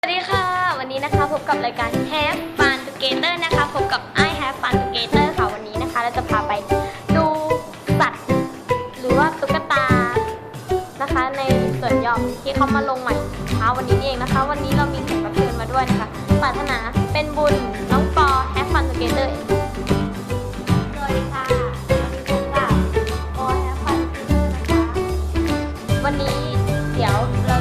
สวัสดีค่ะ วันนี้นะคะพบกับรายการ Have Fun Together นะคะพบกับ I Have Fun Together ค่ะวันนี้นะคะ เราจะพาไปดูสัตว์หรือว่าตุ๊กตานะคะ ในสวนหย่อมที่เขามาลงใหม่เช้าวันนี้นี่เองนะคะ วันนี้เรามีแขกรับเชิญมาด้วยนะคะปรารถนาเป็นบุญน้องปอ Have Fun Together สวัสดีค่ะค่ะปอ Have Fun Together นะคะวันนี้เดี๋ยวเรา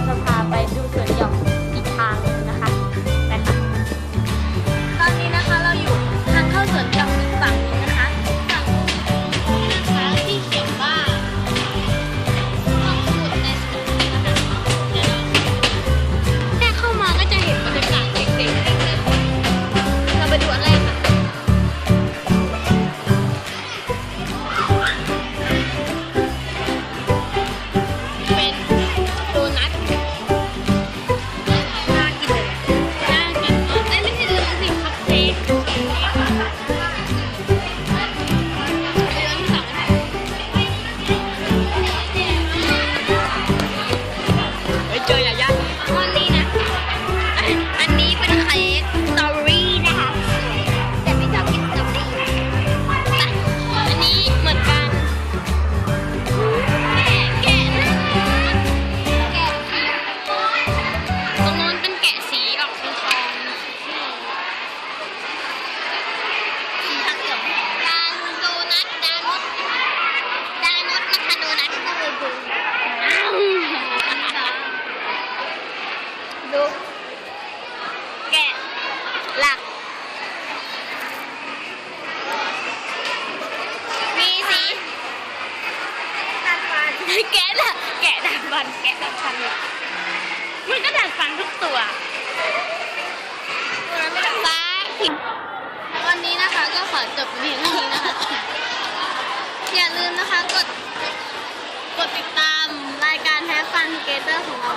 เจอยาย่าอันนี้นะ อันนี้เป็นเค้กสตรอเบอรี่นะคะ แต่ไม่ชอบกินสตรอเบอรี่อันนี้เหมือนกัน แกะแกะนะแกะตรงนู้นเป็นแกะสีออกทองทองสีทางเหลืองดานโดนัทดานุษดานุษนะคะโดนัทก็เลยดูดูแกะ หลัก มีสีดัดฟันแกะละแกะดัดฟันแกะดัดฟันเลยมันก็ดัดฟันทุกตัวตัวนั้นไม่ดัดฟันวันนี้นะคะก็ขอจบเพียงเท่านี้นะคะ อย่าลืมนะคะกดกดติดตามรายการแฮปฟันเกเตอร์ของเราด้วยนะคะ